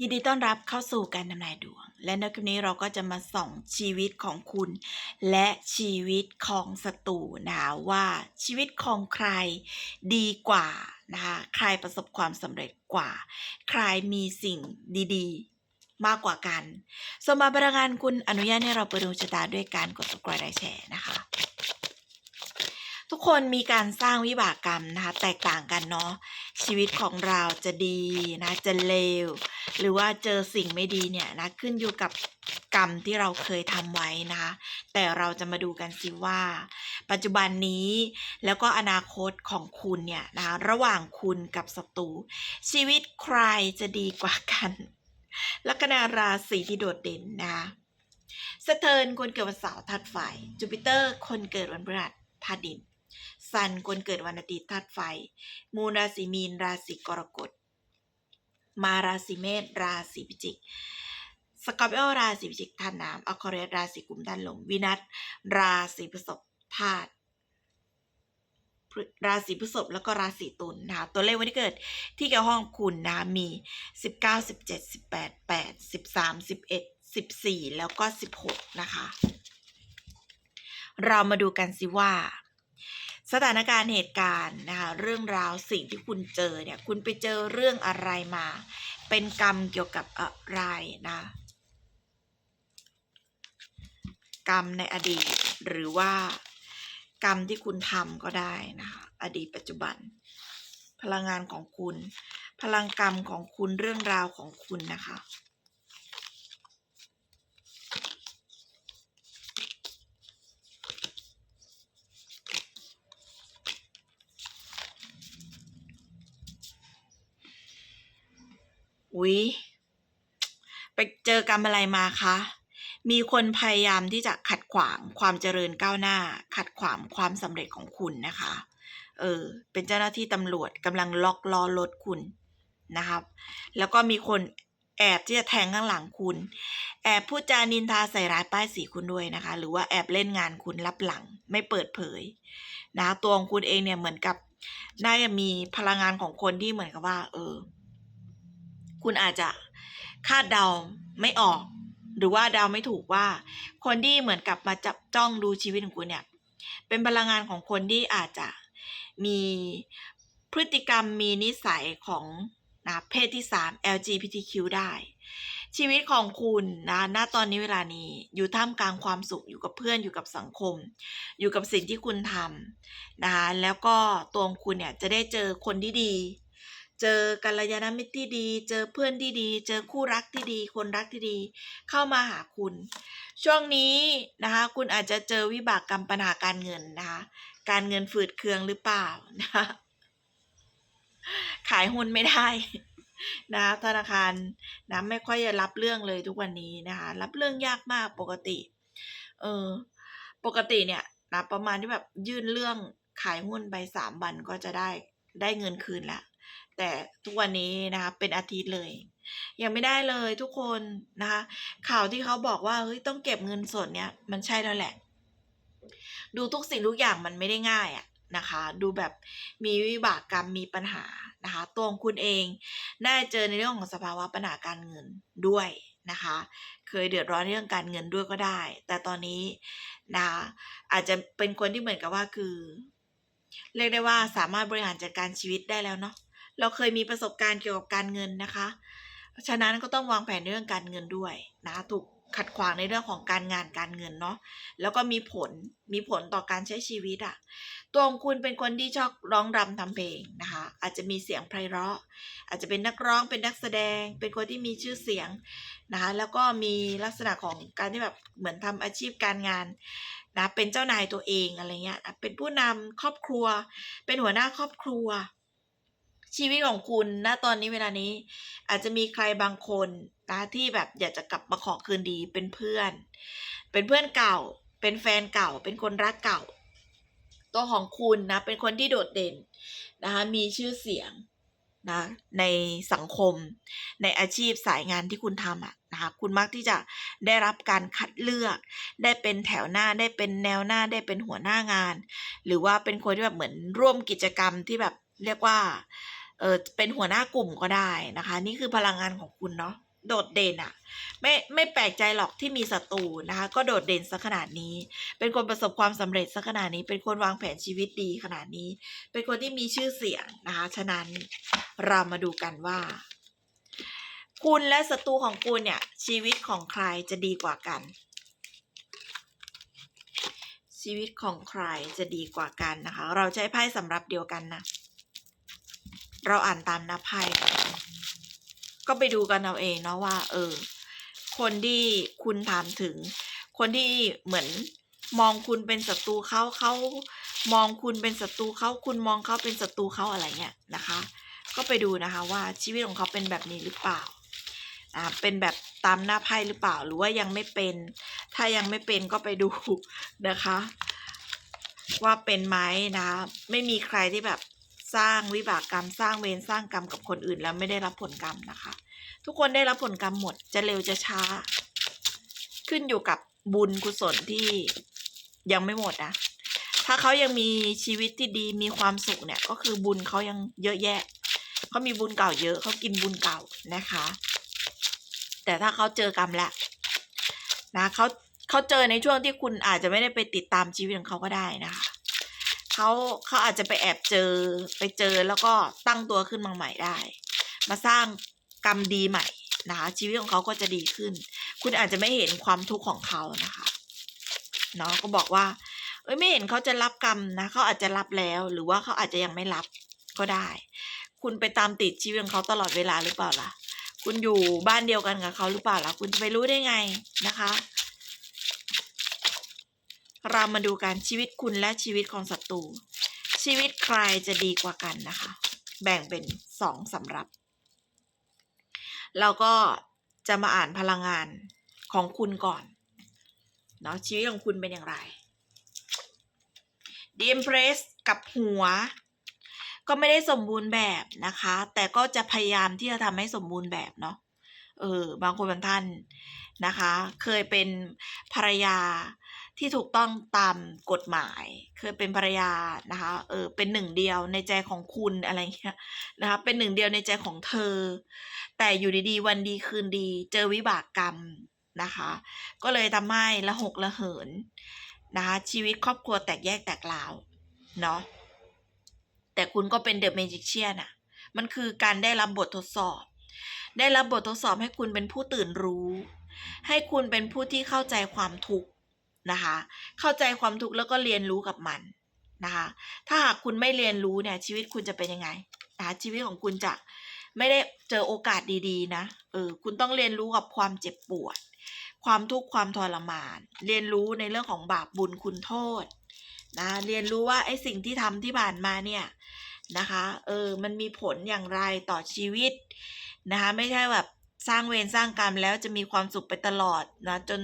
ยินดีต้อนรับเข้าสู่การทำนายดวง และในคลิปนี้เราก็จะมาส่องชีวิตของคุณ และชีวิตของศัตรูนะคะว่าชีวิตของใครดีกว่านะคะใครประสบความสำเร็จกว่า ใครมีสิ่งดีๆ มากกว่ากัน สมมาพลังงานคุณอนุญาตให้เราไปดูชะตาด้วยการกด subscribe และแชร์นะคะ ทุกคนมีการสร้างวิบากกรรมนะคะ แตกต่างกันเนาะชีวิตของเราจะดีนะจะเลว หรือว่าเจอสิ่งไม่ดีเนี่ยนะขึ้นอยู่กับกรรมที่เราเคยทำไว้นะคะ แต่เราจะมาดูกันสิว่า ปัจจุบันนี้แล้วก็อนาคตของคุณเนี่ยนะระหว่างคุณกับศัตรูชีวิตใครจะดีกว่ากันลัคนาราศีที่โดดเด่นนะคะสเทิร์นคนเกิดวันเสาร์ธาตุไฟจูปิเตอร์ คนเกิดวันพฤหัสธาตุดิน ซันคนเกิดวันอาทิตย์ธาตุไฟ มูนราศีมีนราศีกรกฎ มาราศีเมษราศีพิจิกสกอร์ปิโอราศีพิจิกธาตุน้ำอควาเรียสราศีกุมธาตุลม วินัสราศีพฤษภธาตุราศีพฤษภแล้วก็ราศีตุลนะคะตัวเลขวันที่เกิดที่เกี่ยวข้องคุณนะมี 19 17 18 8 13 11 14 แล้วก็ 16 นะคะ เรามาดูกันสิว่า สถานการณ์เหตุการณ์นะคะเรื่องราวสิ่งที่คุณเจอเนี่ยคุณไปเจอเรื่องอะไรมา เป็นกรรมเกี่ยวกับอะไรนะกรรมในอดีตหรือว่ากรรมที่คุณทำก็ได้นะคะอดีตปัจจุบัน พลังงานของคุณ พลังกรรมของคุณเรื่องราวของคุณนะคะ อุ๊ยไปเจอกรรมอะไรมาคะ มีคนพยายามที่จะขัดขวางความเจริญก้าวหน้า ขัดขวางความสำเร็จของคุณนะคะ เออ เป็นเจ้าหน้าที่ตำรวจกำลังล็อกล้อรถคุณนะครับ แล้วก็มีคนแอบที่จะแทงข้างหลังคุณ แอบพูดจานินทาใส่ร้ายป้ายสีคุณด้วยนะคะ หรือว่าแอบเล่นงานคุณลับหลังไม่เปิดเผยนะตัวของคุณเองเนี่ยเหมือนกับน่าจะมีพลังงานของคนที่เหมือนกับว่า เออ คุณอาจจะคาดเดาไม่ออก หรือว่าเดาไม่ถูกว่า คนที่เหมือนกับมาจับจ้องดูชีวิตของคุณเนี่ยเป็นพลังงานของคนที่อาจจะมีพฤติกรรมมีนิสัยของนะเพศที่ 3 LGBTQ ได้ ชีวิตของคุณนะณตอนนี้เวลานี้อยู่ท่ามกลางความสุขอยู่กับเพื่อนอยู่กับสังคม อยู่กับสิ่งที่คุณทำนะคะแล้วก็ตัวคุณเนี่ยจะได้เจอคนที่ดี เจอกัลยาณมิตรที่ดี เจอเพื่อนที่ดี เจอคู่รักที่ดี คนรักที่ดี เข้ามาหาคุณ ช่วงนี้นะคะ คุณอาจจะเจอวิบากกรรมปัญหาการเงินนะคะ การเงินฝืดเคืองหรือเปล่านะคะขายหุ้นไม่ได้นะคะธนาคารนะไม่ค่อยจะรับเรื่องเลยทุกวันนี้นะคะรับเรื่องยากมากปกติ เออปกติเนี่ยนะประมาณที่แบบยื่นเรื่องขายหุ้นไปสามวันก็จะได้ได้เงินคืนแล้ว แต่ทุกวันนี้นะคะเป็นอาทิตย์เลย ยังไม่ได้เลยทุกคนนะคะ ข่าวที่เขาบอกว่าเฮ้ยต้องเก็บเงินสดเนี่ยมันใช่แล้วแหละ ดูทุกสิ่งทุกอย่างมันไม่ได้ง่ายอะนะคะ ดูแบบมีวิบากกรรมมีปัญหานะคะ ตัวของคุณเองได้เจอในเรื่องของสภาวะปัญหาการเงินด้วยนะคะ เคยเดือดร้อนเรื่องการเงินด้วยก็ได้ แต่ตอนนี้นะคะอาจจะเป็นคนที่เหมือนกับว่าคือ เรียกได้ว่าสามารถบริหารจัดการชีวิตได้แล้วเนาะ เราเคยมีประสบการณ์เกี่ยวกับการเงินนะคะ ฉะนั้นก็ต้องวางแผนเรื่องการเงินด้วยนะถูกขัดขวางในเรื่องของการงานการเงินเนาะแล้วก็มีผลมีผลต่อการใช้ชีวิตอะ่ะตัวของคุณเป็นคนที่ชอบร้องรำทำเพลงนะคะ อาจจะมีเสียงไพเราะ อาจจะเป็นนักร้องเป็นนักแสดง เป็นคนที่มีชื่อเสียงนะคะแล้วก็มีลักษณะของการที่แบบเหมือนทำอาชีพการงานนะเป็นเจ้านายตัวเองอะไรเงี้ยเป็นผู้นำครอบครัว เป็นหัวหน้าครอบครัว ชีวิตของคุณณตอนนี้เวลานี้ อาจจะมีใครบางคนนะที่แบบอยากจะกลับมาขอคืนดีเป็นเพื่อน เป็นเพื่อนเก่า เป็นแฟนเก่า เป็นคนรักเก่า ตัวของคุณนะเป็นคนที่โดดเด่นนะคะมีชื่อเสียงนะในสังคมในอาชีพสายงานที่คุณทำอะนะคะคุณมักที่จะได้รับการคัดเลือก ได้เป็นแถวหน้าได้เป็นแนวหน้าได้เป็นหัวหน้างาน หรือว่าเป็นคนที่แบบเหมือนร่วมกิจกรรมที่แบบเรียกว่า เออเป็นหัวหน้ากลุ่มก็ได้นะคะ นี่คือพลังงานของคุณเนาะโดดเด่นอะไม่ไม่แปลกใจหรอกที่มีศัตรูนะคะ ก็โดดเด่นสักขนาดนี้ เป็นคนประสบความสำเร็จสักขนาดนี้ เป็นคนวางแผนชีวิตดีขนาดนี้ เป็นคนที่มีชื่อเสียงนะคะ ฉะนั้นเรามาดูกันว่า คุณและศัตรูของคุณเนี่ย ชีวิตของใครจะดีกว่ากัน ชีวิตของใครจะดีกว่ากันนะคะ เราใช้ไพ่สำรับเดียวกันนะ เราอ่านตามหน้าไพ่ก็ไปดูกันเอาเองเนาะว่า เออ คนที่คุณถามถึง คนที่เหมือนมองคุณเป็นศัตรูเขาเขามองคุณเป็นศัตรูเขาคุณมองเขาเป็นศัตรูเขาอะไรเงี้ยนะคะ ก็ไปดูนะคะว่าชีวิตของเขาเป็นแบบนี้หรือเปล่าอ่าเป็นแบบตามหน้าไพ่หรือเปล่าหรือว่ายังไม่เป็น ถ้ายังไม่เป็นก็ไปดูนะคะ ว่าเป็นไหมนะ ไม่มีใครที่แบบ สร้างวิบากกรรม สร้างเวรสร้างกรรมกับคนอื่น แล้วไม่ได้รับผลกรรมนะคะ ทุกคนได้รับผลกรรมหมดจะเร็วจะช้า ขึ้นอยู่กับบุญกุศลที่ยังไม่หมดนะถ้าเขายังมีชีวิตที่ดีมีความสุขเนี่ย ก็คือบุญเขายังเยอะแยะเขามีบุญเก่าเยอะเขากินบุญเก่านะคะ แต่ถ้าเขาเจอกรรมแล้วนะเขาเขาเจอในช่วงที่คุณอาจจะไม่ได้ไปติดตามชีวิตของเขาก็ได้นะคะ เขาเขาอาจจะไปแอบเจอไปเจอแล้วก็ตั้งตัวขึ้นมาใหม่ได้ มาสร้างกรรมดีใหม่นะคะชีวิตของเขาก็จะดีขึ้น คุณอาจจะไม่เห็นความทุกข์ของเขานะคะเนาะก็บอกว่า เอ้ยไม่เห็นเขาจะรับกรรมนะเขาอาจจะรับแล้วหรือว่าเขาอาจจะยังไม่รับก็ได้ คุณไปตามติดชีวิตของเขาตลอดเวลาหรือเปล่าล่ะ คุณอยู่บ้านเดียวกันกับเขาหรือเปล่าล่ะ คุณจะไปรู้ได้ไงนะคะ เรามาดูกันชีวิตคุณและชีวิตของศัตรู ชีวิตใครจะดีกว่ากันนะคะ แบ่งเป็นสองสำรับเราก็จะมาอ่านพลังงานของคุณก่อนเนาะชีวิตของคุณเป็นอย่างไรดีมเพรสกับหัว ก็ไม่ได้สมบูรณ์แบบนะคะ แต่ก็จะพยายามที่จะทำให้สมบูรณ์แบบเนาะเออบางคนบางท่านนะคะ เคยเป็นภรรยา ที่ถูกต้องตามกฎหมายเคยเป็นภรรยานะคะเออเป็นหนึ่งเดียวในใจของคุณอะไรเงี้ยนะคะเป็นหนึ่งเดียวในใจของเธอ แต่อยู่ดีๆ วันดีคืนดีเจอวิบากกรรมนะคะ ก็เลยทำให้ละหกละเหินนะคะชีวิตครอบครัวแตกแยกแตกลาวเนาะแต่คุณก็เป็นเดอะเมจิกเชียนอะมันคือการได้รับบททดสอบ ได้รับบททดสอบให้คุณเป็นผู้ตื่นรู้ ให้คุณเป็นผู้ที่เข้าใจความทุกข์ นะคะ เข้าใจความทุกข์แล้วก็เรียนรู้กับมันนะคะ ถ้าหากคุณไม่เรียนรู้เนี่ยชีวิตคุณจะเป็นยังไงนะคะชีวิตของคุณจะไม่ได้เจอโอกาสดีๆ นะ เออ คุณต้องเรียนรู้กับความเจ็บปวด ความทุกข์ ความทรมาน เรียนรู้ในเรื่องของบาปบุญคุณโทษ นะ เรียนรู้ว่าไอ้สิ่งที่ทำที่ผ่านมาเนี่ยนะคะ เออ มันมีผลอย่างไรต่อชีวิตนะคะ ไม่ใช่แบบสร้างเวรสร้างกรรมแล้วจะมีความสุขไปตลอดนะ จน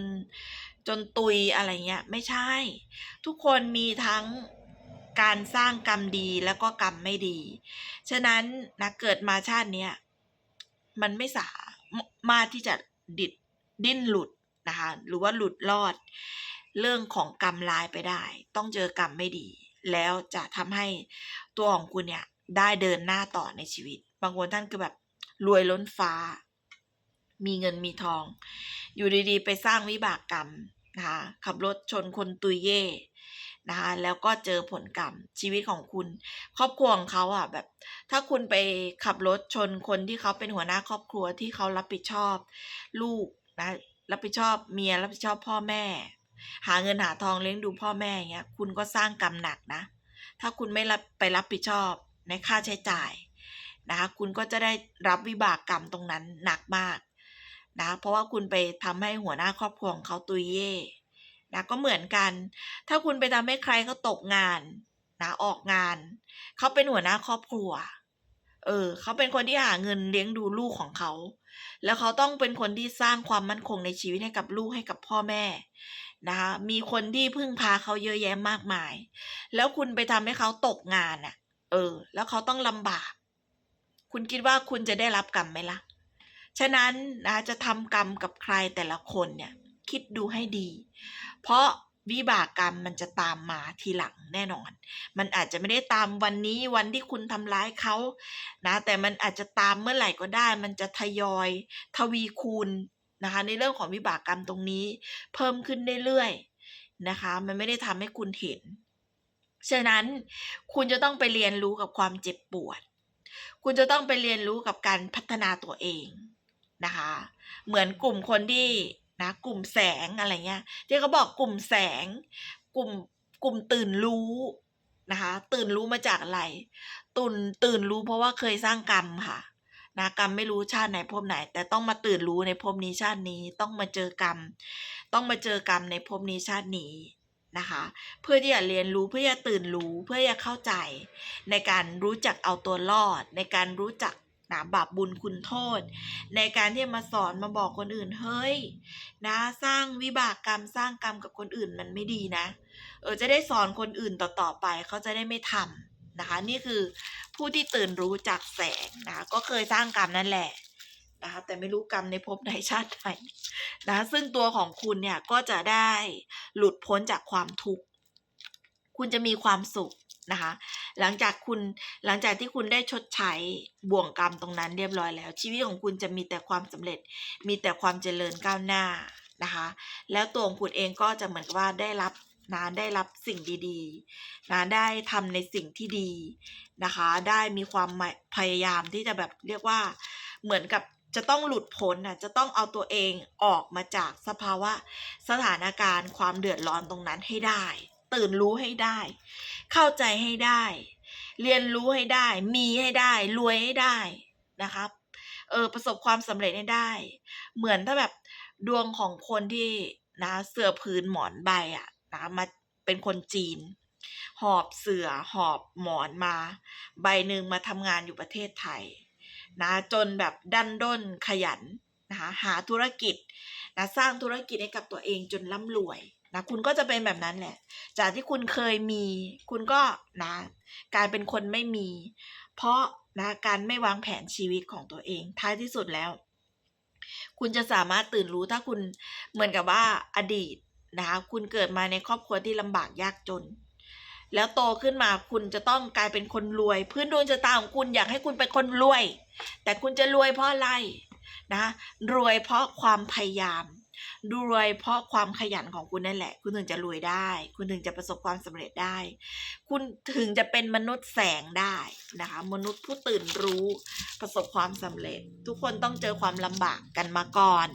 จนตุยอะไรเงี้ยไม่ใช่ ทุกคนมีทั้งการสร้างกรรมดีแล้วก็กรรมไม่ดี ฉะนั้นนะเกิดมาชาติเนี้ยมันไม่สามารถที่จะดิดดิ้นหลุดนะคะหรือว่าหลุดรอด เรื่องของกรรมลายไปได้ ต้องเจอกรรมไม่ดี แล้วจะทำให้ตัวของคุณเนี่ยได้เดินหน้าต่อในชีวิต บางคนท่านคือแบบรวยล้นฟ้า มีเงินมีทอง อยู่ดีๆ ไปสร้างวิบากกรรมนะคะขับรถชนคนตุยเย่นะคะแล้วก็เจอผลกรรมชีวิตของคุณ ครอบครัวของเขาอะแบบ ถ้าคุณไปขับรถชนคนที่เขาเป็นหัวหน้าครอบครัวที่เขารับผิดชอบ ลูกนะรับผิดชอบเมียรับผิดชอบพ่อแม่ หาเงินหาทองเลี้ยงดูพ่อแม่เงี้ยคุณก็สร้างกรรมหนักนะ ถ้าคุณไม่รับไปรับผิดชอบในค่าใช้จ่ายนะคะคุณก็จะได้รับวิบากกรรมตรงนั้นหนักมาก นะ เพราะว่าคุณไปทำให้หัวหน้าครอบครัวของเขาตุยเย่นะก็เหมือนกัน ถ้าคุณไปทำให้ใครเขาตกงานนะออกงาน เขาเป็นหัวหน้าครอบครัว เออ เขาเป็นคนที่หาเงินเลี้ยงดูลูกของเขา แล้วเขาต้องเป็นคนที่สร้างความมั่นคงในชีวิตให้กับลูกให้กับพ่อแม่นะคะมีคนที่พึ่งพาเขาเยอะแยะมากมาย แล้วคุณไปทำให้เขาตกงานอะ เออ แล้วเขาต้องลำบาก คุณคิดว่าคุณจะได้รับกรรมไหมล่ะ ฉะนั้นนะจะทำกรรมกับใครแต่ละคนเนี่ยคิดดูให้ดี เพราะวิบากกรรมมันจะตามมาทีหลังแน่นอน มันอาจจะไม่ได้ตามวันนี้วันที่คุณทำร้ายเขานะ แต่มันอาจจะตามเมื่อไหร่ก็ได้ มันจะทยอยทวีคูณนะคะ ในเรื่องของวิบากกรรมตรงนี้ เพิ่มขึ้นเรื่อยๆนะคะ มันไม่ได้ทำให้คุณเห็น ฉะนั้นคุณจะต้องไปเรียนรู้กับความเจ็บปวด คุณจะต้องไปเรียนรู้กับการพัฒนาตัวเอง นะคะ เหมือนกลุ่มคนที่นะกลุ่มแสงอะไรเงี้ยที่เขาบอกกลุ่มแสง กลุ่มกลุ่มตื่นรู้นะคะตื่นรู้มาจากอะไรตุนตื่นรู้เพราะว่าเคยสร้างกรรมค่ะนะกรรมไม่รู้ชาติไหนภพไหน แต่ต้องมาตื่นรู้ในภพนี้ชาตินี้ต้องมาเจอกรรม ต้องมาเจอกรรมในภพนี้ชาตินี้นะคะ เพื่อที่จะเรียนรู้เพื่อจะตื่นรู้เพื่อจะเข้าใจ ในการรู้จักเอาตัวรอด ในการรู้จัก นะบาปบุญคุณโทษ ในการที่มาสอนมาบอกคนอื่นเฮ้ย นะสร้างวิบากกรรมสร้างกรรมกับคนอื่นมันไม่ดีนะ เออจะได้สอนคนอื่นต่อๆไปเขาจะได้ไม่ทำนะคะ นี่คือผู้ที่ตื่นรู้จากแสงนะคะก็เคยสร้างกรรมนั่นแหละนะคะแต่ไม่รู้กรรมในภพไหนชาติไหนนะซึ่งตัวของคุณเนี่ยก็จะได้หลุดพ้นจากความทุกข์ คุณจะมีความสุข นะคะ หลังจากคุณหลังจากที่คุณได้ชดใช้บ่วงกรรมตรงนั้นเรียบร้อยแล้ว ชีวิตของคุณจะมีแต่ความสำเร็จ มีแต่ความเจริญก้าวหน้านะคะ แล้วตัวของคุณเองก็จะเหมือนกับว่าได้รับนะได้รับสิ่งดีๆนะได้ทำในสิ่งที่ดีนะคะ ได้มีความพยายามที่จะแบบเรียกว่าเหมือนกับจะต้องหลุดพ้นน่ะจะต้องเอาตัวเองออกมาจากสภาวะสถานการณ์ ความเดือดร้อนตรงนั้นให้ได้ ตื่นรู้ให้ได้ เข้าใจให้ได้ เรียนรู้ให้ได้ มีให้ได้ รวยให้ได้นะครับ เออประสบความสำเร็จให้ได้ เหมือนถ้าแบบดวงของคนที่นะเสือพื้นหมอนใบอะนะมาเป็นคนจีน หอบเสือหอบหมอนมา ใบหนึ่งมาทำงานอยู่ประเทศไทยนะจนแบบดันด้นขยันนะคะหาธุรกิจนะสร้างธุรกิจให้กับตัวเองจนร่ำรวย นะคุณก็จะเป็นแบบนั้นแหละ จากที่คุณเคยมี คุณก็นะกลายเป็นคนไม่มี เพราะนะการไม่วางแผนชีวิตของตัวเอง ท้ายที่สุดแล้ว คุณจะสามารถตื่นรู้ถ้าคุณเหมือนกับว่าอดีตนะคะคุณเกิดมาในครอบครัวที่ลำบากยากจน แล้วโตขึ้นมาคุณจะต้องกลายเป็นคนรวย พื้นดวงชะตาของคุณอยากให้คุณเป็นคนรวย แต่คุณจะรวยเพราะอะไรนะรวยเพราะความพยายาม ดูรวยเพราะความขยันของคุณนั่นแหละ คุณถึงจะรวยได้ คุณถึงจะประสบความสำเร็จได้ คุณถึงจะเป็นมนุษย์แสงได้นะคะ มนุษย์ผู้ตื่นรู้ประสบความสำเร็จ ทุกคนต้องเจอความลำบากกันมาก่อน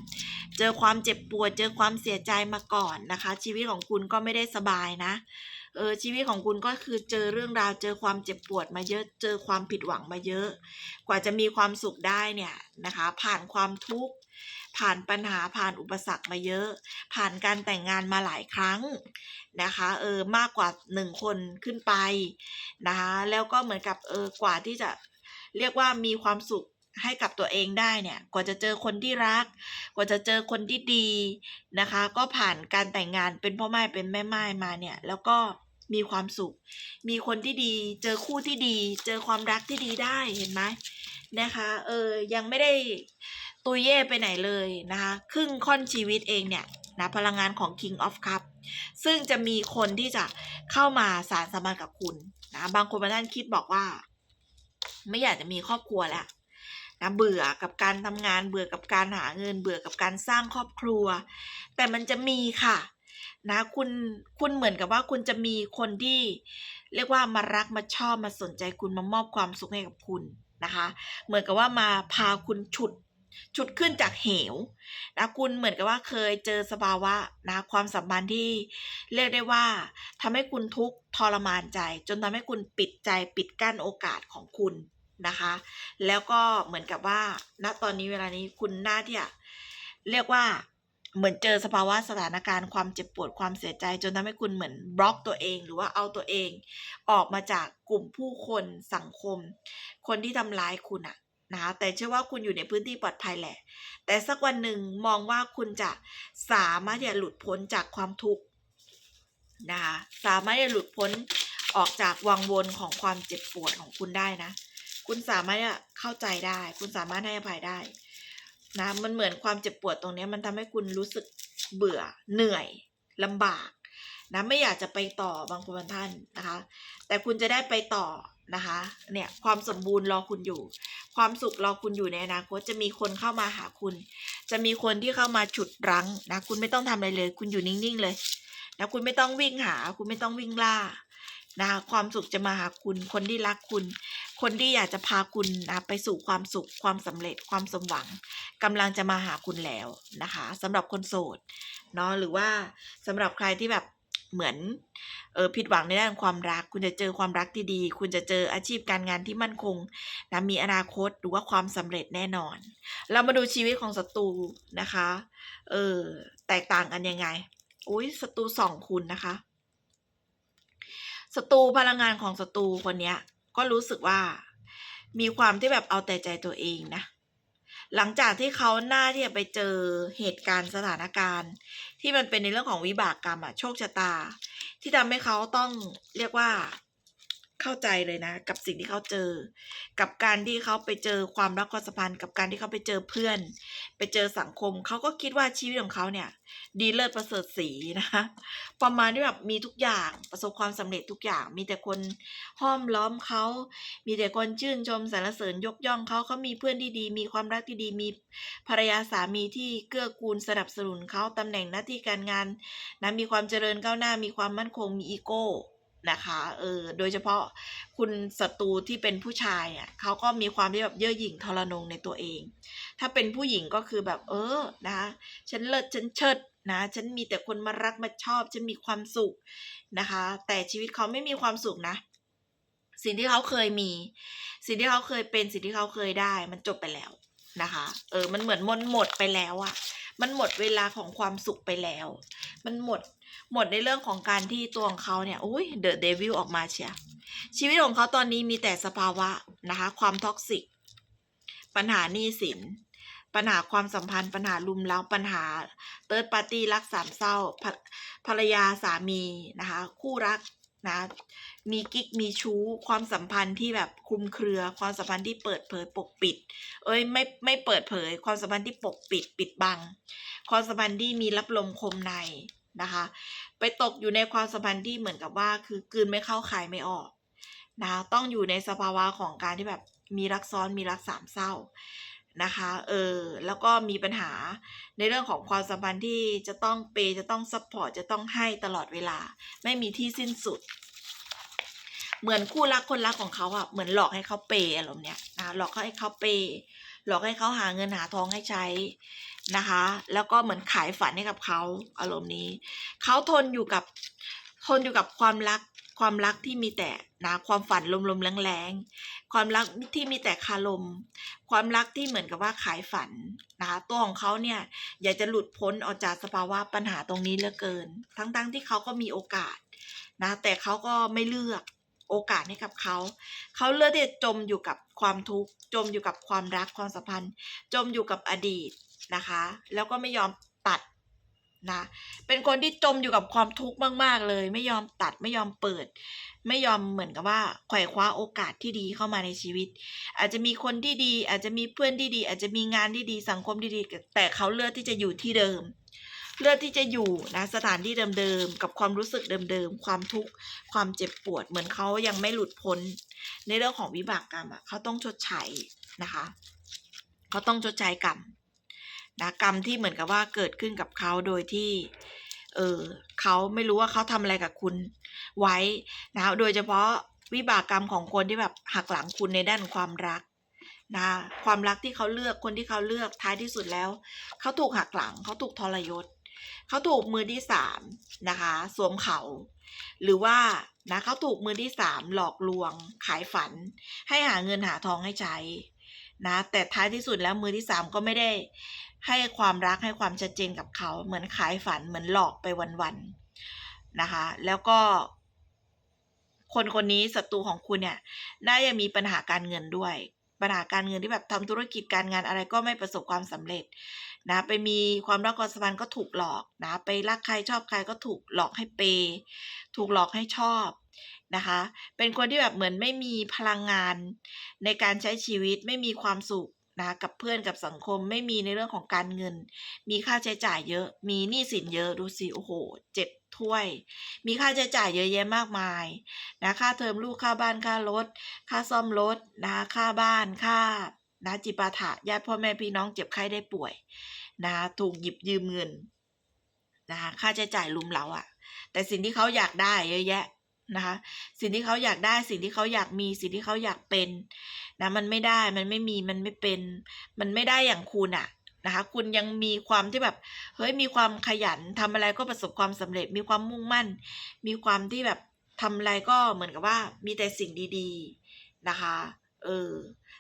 เจอความเจ็บปวด เจอความเสียใจมาก่อนนะคะ ชีวิตของคุณก็ไม่ได้สบายนะเออชีวิตของคุณก็คือเจอเรื่องราว เจอความเจ็บปวดมาเยอะ เจอความผิดหวังมาเยอะ กว่าจะมีความสุขได้เนี่ยนะคะ ผ่านความทุกข์ ผ่านปัญหาผ่านอุปสรรคมาเยอะ ผ่านการแต่งงานมาหลายครั้งนะคะเออมากกว่าหนึ่งคนขึ้นไปนะคะแล้วก็เหมือนกับเออกว่าที่จะเรียกว่ามีความสุขให้กับตัวเองได้เนี่ย กว่าจะเจอคนที่รัก กว่าจะเจอคนที่ดีนะคะ ก็ผ่านการแต่งงานเป็นพ่อไม้เป็นแม่ไม้มาเนี่ย แล้วก็มีความสุข มีคนที่ดี เจอคู่ที่ดี เจอความรักที่ดีได้ เห็นไหมนะคะ เออ ยังไม่ได้ ตุยเย่ไปไหนเลยนะคะครึ่งค่อนชีวิตเองเนี่ยนะพลังงานของ King of Cup ซึ่งจะมีคนที่จะเข้ามาสารสัมพันธ์กับคุณนะบางคนบางท่านคิดบอกว่า ไม่อยากจะมีครอบครัวแล้วนะเบื่อกับการทำงานเบื่อกับการหาเงิน เบื่อกับการสร้างครอบครัว แต่มันจะมีค่ะนะคุณคุณเหมือนกับว่าคุณจะมีคนที่ เรียกว่ามารักมาชอบมาสนใจคุณมามอบความสุขให้กับคุณนะคะ เหมือนกับว่ามาพาคุณฉุด ฉุดขึ้นจากเหวนะคุณเหมือนกับว่าเคยเจอสภาวะนะความสัมพันธ์ที่เรียกได้ว่าทำให้คุณทุกข์ทรมานใจ จนทำให้คุณปิดใจปิดกั้นโอกาสของคุณนะคะ แล้วก็เหมือนกับว่าณตอนนี้เวลานี้คุณน่าที่จะเรียกว่าเหมือนเจอสภาวะสถานการณ์ความเจ็บปวดความเสียใจ จนทำให้คุณเหมือนบล็อกตัวเอง หรือว่าเอาตัวเอง ออกมาจากกลุ่มผู้คนสังคม คนที่ทำร้ายคุณอะ นะคะแต่เชื่อว่าคุณอยู่ในพื้นที่ปลอดภัยแหละ แต่สักวันหนึ่งมองว่าคุณจะสามารถที่จะหลุดพ้นจากความทุกข์นะคะสามารถที่จะหลุดพ้นออกจากวังวนของความเจ็บปวดของคุณได้นะ คุณสามารถที่จะเข้าใจได้ คุณสามารถให้อภัยได้นะมันเหมือนความเจ็บปวดตรงนี้มันทำให้คุณรู้สึกเบื่อเหนื่อยลำบากนะไม่อยากจะไปต่อบางคนบางท่านนะคะ แต่คุณจะได้ไปต่อ นะคะ เนี่ยความสมบูรณ์รอคุณอยู่ ความสุขรอคุณอยู่ในอนาคตจะมีคนเข้ามาหาคุณ จะมีคนที่เข้ามาฉุดรั้งนะคุณไม่ต้องทำอะไรเลย คุณอยู่นิ่งๆเลยนะคุณไม่ต้องวิ่งหา คุณไม่ต้องวิ่งล่านะคะความสุขจะมาหาคุณ คนที่รักคุณ คนที่อยากจะพาคุณนะไปสู่ความสุข ความสำเร็จ ความสมหวังกำลังจะมาหาคุณแล้วนะคะสำหรับคนโสดเนาะหรือว่าสำหรับใครที่แบบ เหมือนเออผิดหวังในด้านความรัก คุณจะเจอความรักที่ดี คุณจะเจออาชีพการงานที่มั่นคงนะมีอนาคตหรือว่าความสำเร็จแน่นอน เรามาดูชีวิตของศัตรูนะคะเออแตกต่างกันยังไงอุ้ยศัตรูสองคุณนะคะศัตรูพลังงานของศัตรูคนเนี้ยก็รู้สึกว่ามีความที่แบบเอาแต่ใจตัวเองนะ หลังจากที่เขาหน้าที่จะไปเจอเหตุการณ์สถานการณ์ ที่มันเป็นในเรื่องของวิบากกรรมอะโชคชะตา ที่ทำให้เขาต้องเรียกว่า เข้าใจเลยนะ กับสิ่งที่เขาเจอ กับการที่เขาไปเจอความรักความสัมพันธ์กับการที่เขาไปเจอเพื่อน ไปเจอสังคมเขาก็คิดว่าชีวิตของเขาเนี่ย ดีเลิศประเสริฐสีนะคะประมาณที่แบบมีทุกอย่างประสบความสำเร็จทุกอย่าง มีแต่คนห้อมล้อมเขามีแต่คนชื่นชมสรรเสริญยกย่องเขาเขามีเพื่อนที่ดี มีความรักที่ดี มีภรรยาสามีที่เกื้อกูลสนับสนุนเขาตำแหน่งหน้าที่การงานนะมีความเจริญก้าวหน้ามีความมั่นคงมีอีโก้ นะคะ เออ โดยเฉพาะคุณศัตรูที่เป็นผู้ชายอะเขาก็มีความที่แบบเย่อหยิ่งทรนงในตัวเอง ถ้าเป็นผู้หญิงก็คือแบบ เออ นะคะ ฉันเลิศ ฉันเชิดนะ ฉันมีแต่คนมารักมาชอบ ฉันมีความสุขนะคะ แต่ชีวิตเขาไม่มีความสุขนะ สิ่งที่เขาเคยมี สิ่งที่เขาเคยเป็น สิ่งที่เขาเคยได้ มันจบไปแล้วนะคะ เออ มันเหมือนมันหมดไปแล้วอะมันหมดเวลาของความสุขไปแล้ว มันหมด หมดในเรื่องของการที่ตัวของเขาเนี่ยอุ้ยเดอะเดวิลออกมาเชียชีวิตของเขาตอนนี้มีแต่สภาวะนะคะ ความท็อกซิก ปัญหาหนี้สิน ปัญหาความสัมพันธ์ ปัญหาลุมเล้าปัญหาเติร์ดปาร์ตี้รักสามเศร้าภรภรรยาสามีนะคะ คู่รักนะมีกิ๊กมีชู้ความสัมพันธ์ที่แบบคลุมเครือ ความสัมพันธ์ที่เปิดเผยปกปิด เอ้ยไม่ไม่เปิดเผย ความสัมพันธ์ที่ปกปิดปิดบัง ความสัมพันธ์ที่มีรับลมคมใน นะคะ ไปตกอยู่ในความสัมพันธ์ที่เหมือนกับว่า คือกืนไม่เข้าคายไม่ออกนะคะต้องอยู่ในสภาวะของการที่แบบมีรักซ้อนมีรักสามเศร้านะคะเออแล้วก็มีปัญหาในเรื่องของความสัมพันธ์ที่จะต้องเปย์จะต้องซัพพอร์ตจะต้องให้ตลอดเวลา ไม่มีที่สิ้นสุด เหมือนคู่รักคนรักของเขาอะเหมือนหลอกให้เขาเปย์อารมณ์เนี้ยนะหลอกให้เขาเปย์ หลอกให้เขาหาเงินหาทองให้ใช้นะคะ แล้วก็เหมือนขายฝันให้กับเขาอารมณ์นี้ เขาทนอยู่กับทนอยู่กับความรักความรักที่มีแต่นะความฝันลมๆแรงๆความรักที่มีแต่คารมความรักที่เหมือนกับว่าขายฝันนะคะตัวของเขาเนี่ยอยากจะหลุดพ้นออกจากสภาวะปัญหาตรงนี้เหลือเกิน ทั้งๆที่เขาก็มีโอกาสนะแต่เขาก็ไม่เลือก โอกาสให้กับเขา เขาเลือกที่จะจมอยู่กับความทุกข์ จมอยู่กับความรักความสัมพันธ์ จมอยู่กับอดีตนะคะ แล้วก็ไม่ยอมตัดนะ เป็นคนที่จมอยู่กับความทุกข์มากๆเลย ไม่ยอมตัดไม่ยอมเปิด ไม่ยอมเหมือนกับว่าไขว่คว้าโอกาสที่ดีเข้ามาในชีวิต อาจจะมีคนที่ดี อาจจะมีเพื่อนที่ดี อาจจะมีงานที่ดีสังคมที่ดี แต่เขาเลือกที่จะอยู่ที่เดิม เลือกที่จะอยู่นะสถานที่เดิมๆกับความรู้สึกเดิมๆความทุกข์ความเจ็บปวด เหมือนเขายังไม่หลุดพ้น ในเรื่องของวิบากกรรมอะเขาต้องชดใช้นะคะเขาต้องชดใช้กรรมนะกรรมที่เหมือนกับว่าเกิดขึ้นกับเขาโดยที่เออเขาไม่รู้ว่าเขาทำอะไรกับคุณไว้นะโดยเฉพาะวิบากกรรมของคนที่แบบหักหลังคุณในด้านความรักนะความรักที่เขาเลือกคนที่เขาเลือกท้ายที่สุดแล้ว เขาถูกหักหลังเขาถูกทรยศ เขาถูกมือที่สามนะคะ สวมเขา หรือว่านะเขาถูกมือที่สามหลอกลวง ขายฝัน ให้หาเงินหาทองให้ใช้นะแต่ท้ายที่สุดแล้วมือที่สามก็ไม่ได้ให้ความรักให้ความชัดเจนกับเขาเหมือนขายฝันเหมือนหลอกไปวันๆนะคะ แล้วก็ คนคนนี้ศัตรูของคุณเนี่ยน่าจะมีปัญหาการเงินด้วย ปัญหาการเงินที่แบบทำธุรกิจการงานอะไรก็ไม่ประสบความสำเร็จ นะไปมีความรักความสัมพันธ์ก็ถูกหลอกนะไปรักใครชอบใครก็ถูกหลอกให้เป ถูกหลอกให้ชอบนะคะ เป็นคนที่แบบเหมือนไม่มีพลังงานในการใช้ชีวิตไม่มีความสุขนะกับเพื่อนกับสังคมไม่มีในเรื่องของการเงิน มีค่าใช้จ่ายเยอะ มีหนี้สินเยอะดูสิโอ้โหเจ็บถ้วย มีค่าใช้จ่ายเยอะแยะมากมายนะค่าเทอมลูกค่าบ้านค่ารถ ค่าซ่อมรถนะค่าบ้านค่า นะจิปาถะญาติพ่อแม่พี่น้องเจ็บไข้ได้ป่วยนะถูกหยิบยืมเงินนะคะค่าใช้จ่ายลุมเราอะแต่สิ่งที่เขาอยากได้เยอะแยะนะคะสิ่งที่เขาอยากได้สิ่งที่เขาอยากมีสิ่งที่เขาอยากเป็นนะมันไม่ได้มันไม่มีมันไม่เป็น มันไม่ได้อย่างคุณอะนะคะคุณยังมีความที่แบบเฮ้ยมีความขยันทำอะไรก็ประสบความสำเร็จ มีความมุ่งมั่น มีความที่แบบทำอะไรก็เหมือนกับว่ามีแต่สิ่งดี ๆนะคะ เออ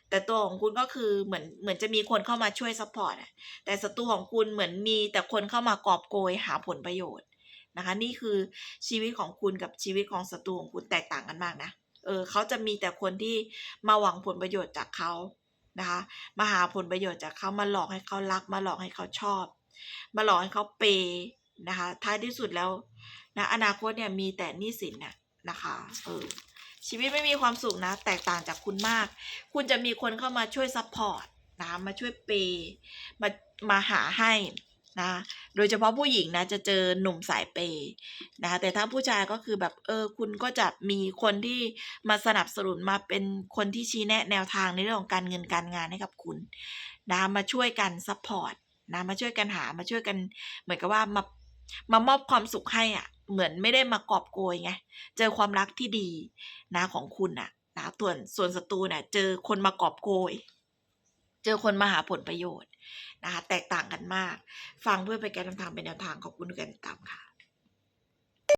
แต่ตัวของคุณก็คือเหมือนเหมือนจะมีคนเข้ามาช่วยซัพพอร์ตอะแต่ศัตรูของคุณเหมือนมีแต่คนเข้ามากอบโกยหาผลประโยชน์นะคะ นี่คือชีวิตของคุณกับชีวิตของศัตรูของคุณแตกต่างกันมากนะ เออเขาจะมีแต่คนที่มาหวังผลประโยชน์จากเขานะคะ มาหาผลประโยชน์จากเขามาหลอกให้เขารัก มาหลอกให้เขาชอบ มาหลอกให้เขาเปย์นะคะ ท้ายที่สุดแล้วนะอนาคตเนี่ยมีแต่หนี้สินนะนะคะ เออ ชีวิตไม่มีความสุขนะ แตกต่างจากคุณมาก คุณจะมีคนเข้ามาช่วยซัพพอร์ตนะมาช่วยเปย์มามาหาให้นะ โดยเฉพาะผู้หญิงนะจะเจอหนุ่มสายเปย์นะ แต่ถ้าผู้ชายก็คือแบบเออคุณก็จะมีคนที่มาสนับสนุนมาเป็นคนที่ชี้แนะแนวทางในเรื่องของการเงินการงานให้กับคุณนะมาช่วยกันซัพพอร์ตนะมาช่วยกันหามาช่วยกันเหมือนกับว่ามา มามอบความสุขให้อะ เหมือนไม่ได้มากอบโกยไง เจอความรักที่ดีนะของคุณอะนะส่วนส่วนศัตรูเนี่ยเจอคนมากอบโกย เจอคนมาหาผลประโยชน์นะคะแตกต่างกันมาก ฟังเพื่อไปนการนำทางเป็นแนวทางขอบคุณกันตามค่ะ